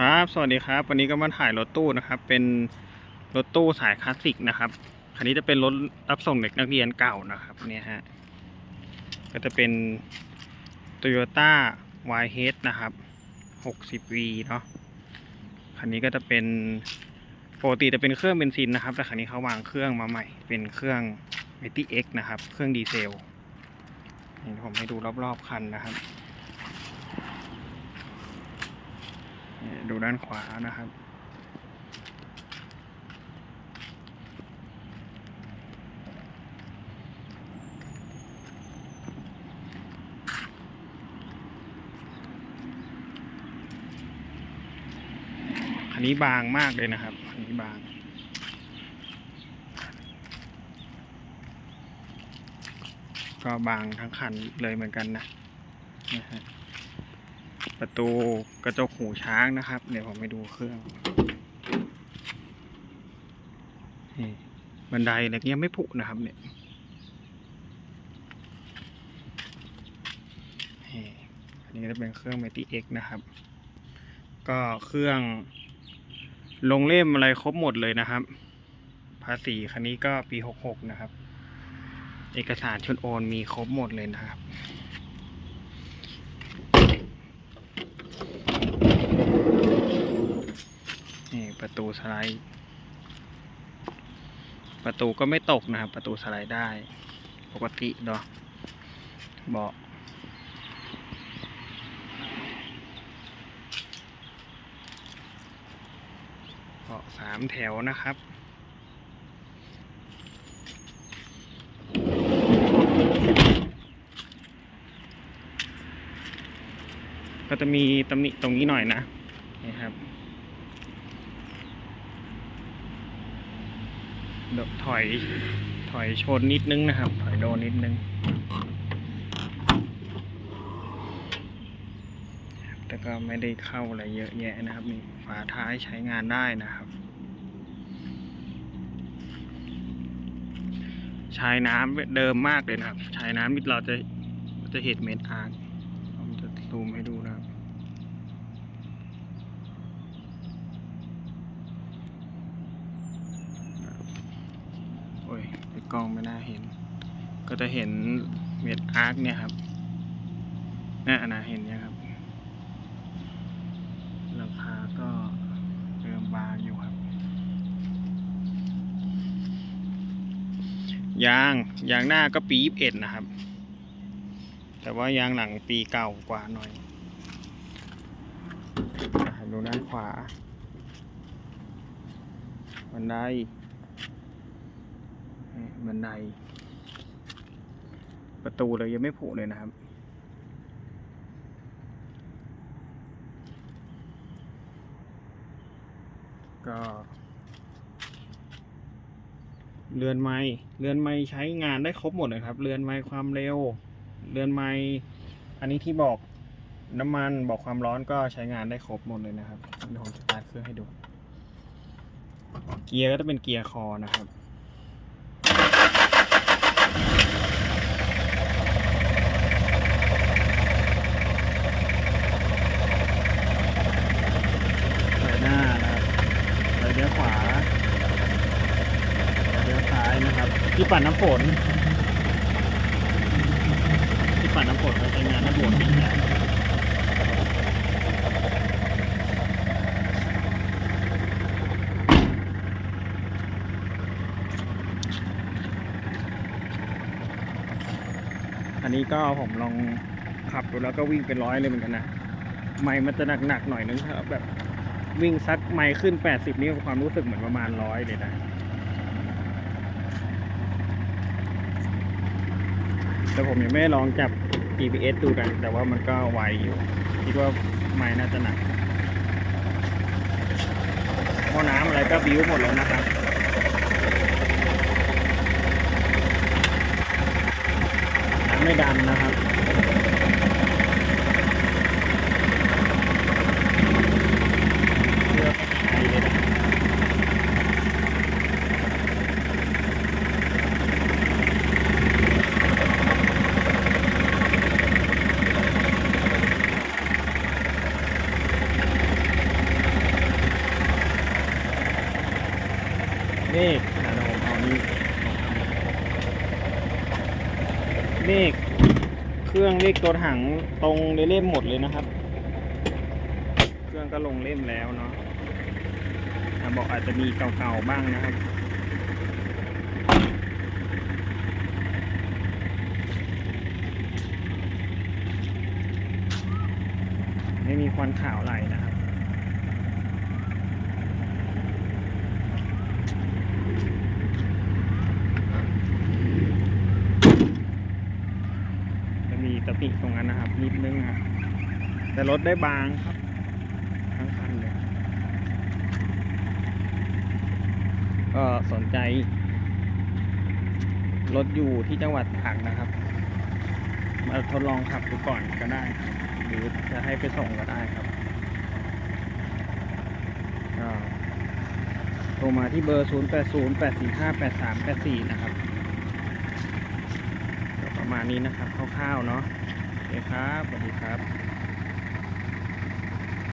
ครับ สวัสดีครับ วันนี้ก็มาถ่ายรถตู้นะครับ เป็นรถตู้สายคลาสสิกนะครับ คันนี้จะเป็นรถรับส่งเด็กนักเรียนเก่านะครับ เนี่ยฮะ ก็จะเป็น Toyota YH นะครับ 60V เนาะ คันนี้ก็จะเป็นปกติจะเป็นเครื่องเบนซินนะครับ แต่คันนี้เขาวางเครื่องมาใหม่ เป็นเครื่อง m t x นะครับ เครื่องดีเซลนี่ผมให้ดูรอบๆคันนะครับ นี่ ดูด้านขวานะครับคันนี้บางมากเลยนะครับคันนี้บาง ก็บางทั้งคันเลยเหมือนกันนะนะฮะ ประตูกระจกหูช้างนะครับ เดี๋ยวผมไปดูเครื่องนี่บันไดอะไรก็ยังไม่ผุนะครับ เนี่ยอันนี้จะเป็นเครื่อง m มติ X นะครับ ก็เครื่องลงเล่มอะไรครบหมดเลยนะครับ ภาษีคันนี้ก็ปีหกหกนะครับ เอกสารชนโอนมีครบหมดเลยนะครับ นี่ ประตูสไลด์ ประตูก็ไม่ตกนะครับ ประตูสไลด์ได้ ปกติเนาะเบาะเบาะสามแถวนะครับก็จะมีตำหนิตรงนี้หน่อยนะนี่ครับ เดี๋ยว ถอยถอยชนนิดนึงนะครับ ถอยโดนนิดนึง แต่ก็ไม่ได้เข้าอะไรเยอะแยะนะครับนี่ฝาท้ายใช้งานได้นะครับชายน้ำเดิมมากเลยนะครับชายน้ำนี่เราจะจะเห็นเม็ดอาร์คผมจะซูมให้ดูนะครับ โอ้ยใน กล้องไม่น่าเห็น ก็จะเห็นเม็ดอาร์คเนี่ยครับน่าอนะเห็นเนี่ยครับราคาก็เริ่มบางอยู่ครับ ยางยางหน้าก็ปีบเอ็ดนะครับ แต่ว่ายางหลังปีเก่ากว่าหน่อยดูด้านขวาบันได บันได ประตูเลยยังไม่ผุเลยนะครับ ก็เรือนไม้เรือนไม้ใช้งานได้ครบหมดเลยครับ เรือนไม้ความเร็ว เรือนไม้อันนี้ที่บอกน้ำมันบอกความร้อนก็ใช้งานได้ครบหมดเลยนะครับเดี๋ยวผมสตาร์ทเครื่องให้ดู เกียร์ก็จะเป็นเกียร์คอนะครับ ไฟหน้านะครับไฟเลี้ยวขวาไฟเลี้ยวซ้ายนะ ครับที่ปัดน้ำฝนที่ปัดน้ำฝนเราใช้งานน้ำฝนนะอันนี้ก็ผมลองขับดูแล้วก็วิ่งเป็นร้อยเลยเหมือนกันนะไม่มันจะหนักๆหน่อยนึงครับแบบวิ่งซักไม่ขึ้น 80 นี่ความรู้สึกเหมือนประมาณร้อยเลยนะ แต่ผมยังไม่ลองจับ GPS ดูกัน แต่ว่ามันก็ไวอยู่ คิดว่าไม่น่าจะหนักหม้อน้ำอะไรก็บิ้วหมดแล้วนะครับน้ำไม่ดันนะครับ เลือกไม่มีไอเลยนะ เลขนะเราเอานี้เลขเครื่องเลขตัวถังตรงเล่มหมดเลยนะครับ เครื่องก็ลงเล่มแล้วเนาะอะบอกอาจจะมีเก่าๆบ้างนะครับไม่มีควันขาวไหลนะครับ มีตะปิตรงนั้นนะครับนิดนึงนะครับแต่รถได้บางครับทั้งคันเลยก็สนใจ รถอยู่ที่จังหวัดตากนะครับ มาทดลองขับดูก่อนก็ได้ครับหรือจะให้ไปส่งก็ได้ครับโทรมาที่เบอร์ 0 8 0 8 4 5 8 3 8 4 นะครับ ประมาณนี้นะครับคร่าวๆเนาะโอเคครับสวัสดีครับ